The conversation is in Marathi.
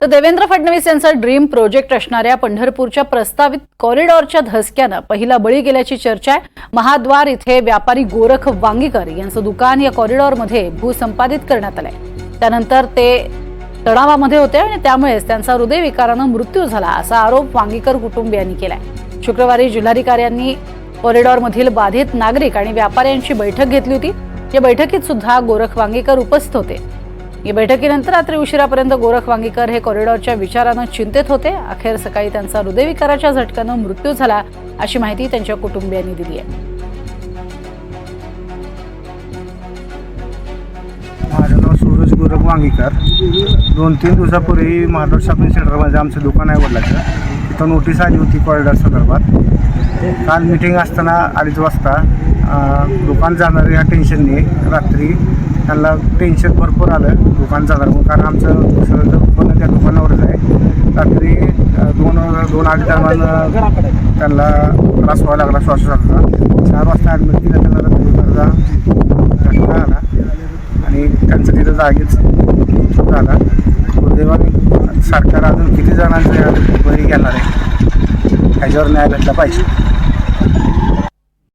तर देवेंद्र फडणवीस यांचा ड्रीम प्रोजेक्ट असणाऱ्या पंढरपूरच्या प्रस्तावित कॉरिडॉरच्या धसक्यानं पहिला बळी गेल्याची चर्चा आहे. महाद्वार इथे व्यापारी गोरख वांगीकर यांचं दुकान या कॉरिडॉरमध्ये भूसंपादित करण्यात आलंय. त्यानंतर ते तणावामध्ये होते आणि त्यामुळेच त्यांचा हृदयविकारानं मृत्यू झाला असा आरोप वांगीकर कुटुंबियांनी केलाय. शुक्रवारी जिल्हाधिकाऱ्यांनी कॉरिडॉरमधील बाधित नागरिक आणि व्यापाऱ्यांची बैठक घेतली होती. या बैठकीत सुद्धा गोरख वांगीकर उपस्थित होते. या बैठकीनंतर रात्री उशिरापर्यंत गोरख वांगीकर हे कॉरिडॉरच्या विचारानं चिंतेत होते. अखेर सकाळी त्यांचा हृदयविकाराच्या झटक्यानं मृत्यू झाला अशी माहिती त्यांच्या कुटुंबियांनी दिली आहे. माझं नाव सूरज गोरख वांगीकर. दोन तीन दिवसापूर्वी महाराष्ट्र शॉपिंग सेंटरमध्ये आमचं दुकान आहे वडिलाचं. तिथं नोटीस आली होती कॉरिडॉर संदर्भात. काल मिटिंग असताना अडीच वाजता दुकान जाणार ह्या टेन्शनने रात्री त्यांना टेन्शन भरपूर आलं दुकान जाणार कारण आमचं दुसरं उत्पन्न त्या दुकानावरच आहे. रात्री दोन दोन आठ दरम्यान त्यांना त्रास व्हावा लागला श्वासोश्वासाचा चार वाजता ॲडमिट केलं त्यांना हृदयविकाराचा झटका आला. आणि त्यांचं तिथं जागीच मृत्यू झाला. दुर्दैवाने सरकार अजून किती जणांचं बरी बळी घेणार आहे ह्याच्यावर न्याय भेटला पाहिजे.